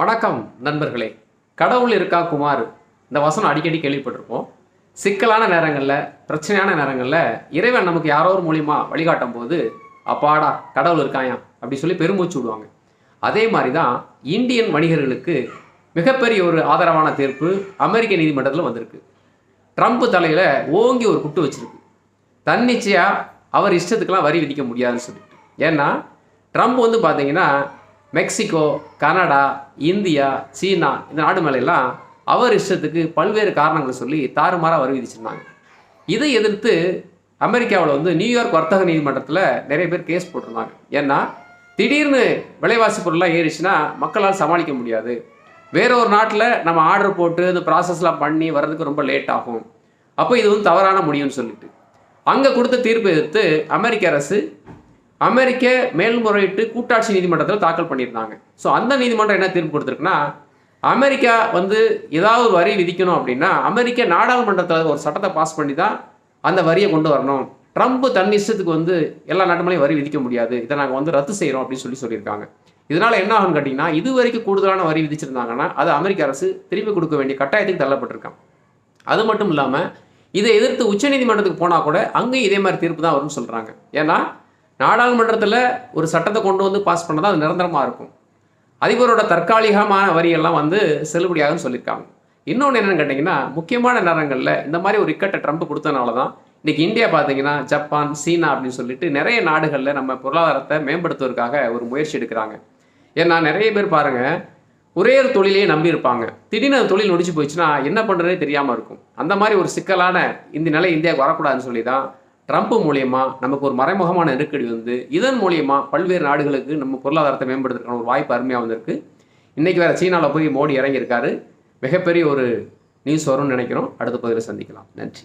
வணக்கம் நண்பர்களே. கடவுள் இருக்கா குமார்? இந்த வசனம் அடிக்கடி கேள்விப்பட்டிருப்போம். சிக்கலான நேரங்களில் பிரச்சனையான நேரங்களில் இறைவன் நமக்கு யாரோ ஒரு மூலியமாக வழிகாட்டும் போது அப்பாடா கடவுள் இருக்காயா? அப்படி சொல்லி பெருமூச்சு விடுவாங்க. அதே மாதிரி தான் இந்தியன் வணிகர்களுக்கு மிகப்பெரிய ஒரு ஆதரவான தீர்ப்பு அமெரிக்க நீதிமன்றத்தில் வந்திருக்கு. ட்ரம்ப் தலையில் ஓங்கி ஒரு குட்டு வச்சிருக்கு. தன்னிச்சையாக அவர் இஷ்டத்துக்கெல்லாம் வரி விதிக்க முடியாதுன்னு சொல்லிட்டு. ஏன்னா ட்ரம்ப் வந்து பார்த்தீங்கன்னா மெக்சிகோ கனடா இந்தியா சீனா இந்த நாடு மேலெல்லாம் அவர் இஷ்டத்துக்கு பல்வேறு காரணங்களை சொல்லி தாறுமாறாக வரி விதிச்சிருந்தாங்க. இதை எதிர்த்து அமெரிக்காவில் வந்து நியூயார்க் வர்த்தக நீதிமன்றத்தில் நிறைய பேர் கேஸ் போட்டிருந்தாங்க. ஏன்னா திடீர்னு விலைவாசி பொருள்லாம் ஏறிச்சுன்னா மக்களால் சமாளிக்க முடியாது. வேற ஒரு நாட்டில் நம்ம ஆர்டர் போட்டு இந்த ப்ராசஸ்லாம் பண்ணி வர்றதுக்கு ரொம்ப லேட் ஆகும். அப்போ இது வந்து தவறான முடியும்னு சொல்லிட்டு. அங்கே கொடுத்த தீர்ப்பு எதிர்த்து அமெரிக்க அரசு அமெரிக்க மேல்முறையீட்டு கூட்டாட்சி நீதிமன்றத்தில் தாக்கல் பண்ணியிருந்தாங்க. ஸோ அந்த நீதிமன்றம் என்ன தீர்ப்பு கொடுத்துருக்குன்னா அமெரிக்கா வந்து ஏதாவது ஒரு வரி விதிக்கணும் அப்படின்னா அமெரிக்க நாடாளுமன்றத்தில் ஒரு சட்டத்தை பாஸ் பண்ணி தான் அந்த வரியை கொண்டு வரணும். ட்ரம்ப் தன் இஷ்டத்துக்கு வந்து எல்லா நாட்டு வரி விதிக்க முடியாது. இதை நாங்கள் வந்து ரத்து செய்கிறோம் அப்படின்னு சொல்லி சொல்லியிருக்காங்க. இதனால் என்ன ஆகும்னு கேட்டிங்கன்னா இது வரைக்கும் கூடுதலான வரி விதிச்சிருந்தாங்கன்னா அது அமெரிக்க அரசு திருப்பி கொடுக்க வேண்டிய கட்டாயத்துக்கு தள்ளப்பட்டிருக்கான் அது மட்டும் இல்லாமல் இதை எதிர்த்து உச்சநீதிமன்றத்துக்கு போனால் கூட அங்கேயும் இதே மாதிரி தீர்ப்பு தான் வரும்னு சொல்கிறாங்க ஏன்னா நாடாளுமன்றத்தில் ஒரு சட்டத்தை கொண்டு வந்து பாஸ் பண்ணால் அது நிரந்தரமாக இருக்கும். அதிபரோட தற்காலிகமான வரியெல்லாம் வந்து செல்லுபடியாகும் சொல்லியிருக்காங்க. இன்னொன்று என்னென்னு கேட்டிங்கன்னா முக்கியமான நேரங்களில் இந்த மாதிரி ஒரு இக்கட்டை ட்ரம்ப் கொடுத்தனால தான் இன்றைக்கி இந்தியா பார்த்தீங்கன்னா ஜப்பான் சீனா அப்படின்னு சொல்லிட்டு நிறைய நாடுகளில் நம்ம பொருளாதாரத்தை மேம்படுத்துவதற்காக ஒரு முயற்சி எடுக்கிறாங்க. ஏன்னா நிறைய பேர் பாருங்கள் ஒரே ஒரு தொழிலையே நம்பி இருப்பாங்க. திடீர்னு அந்த தொழில் நொடிச்சு போயிடுச்சுன்னா என்ன பண்ணுறதே தெரியாமல் இருக்கும். அந்த மாதிரி ஒரு சிக்கலான இந்த நிலை இந்தியாவுக்கு வரக்கூடாதுன்னு சொல்லி தான் ட்ரம்ப் மூலியமா நமக்கு ஒரு மறைமுகமான நெருக்கடி வந்து இதன் மூலியமா பல்வேறு நாடுகளுக்கு நம்ம பொருளாதாரத்தை மேம்படுத்துறதுக்கான ஒரு வாய்ப்பு அருமையாக வந்திருக்கு. இன்றைக்கி வேறு சீனாவில் போய் மோடி இறங்கியிருக்காரு. மிகப்பெரிய ஒரு நியூஸ் வரும்னு நினைக்கிறோம். அடுத்த பகுதியில் சந்திக்கலாம். நன்றி.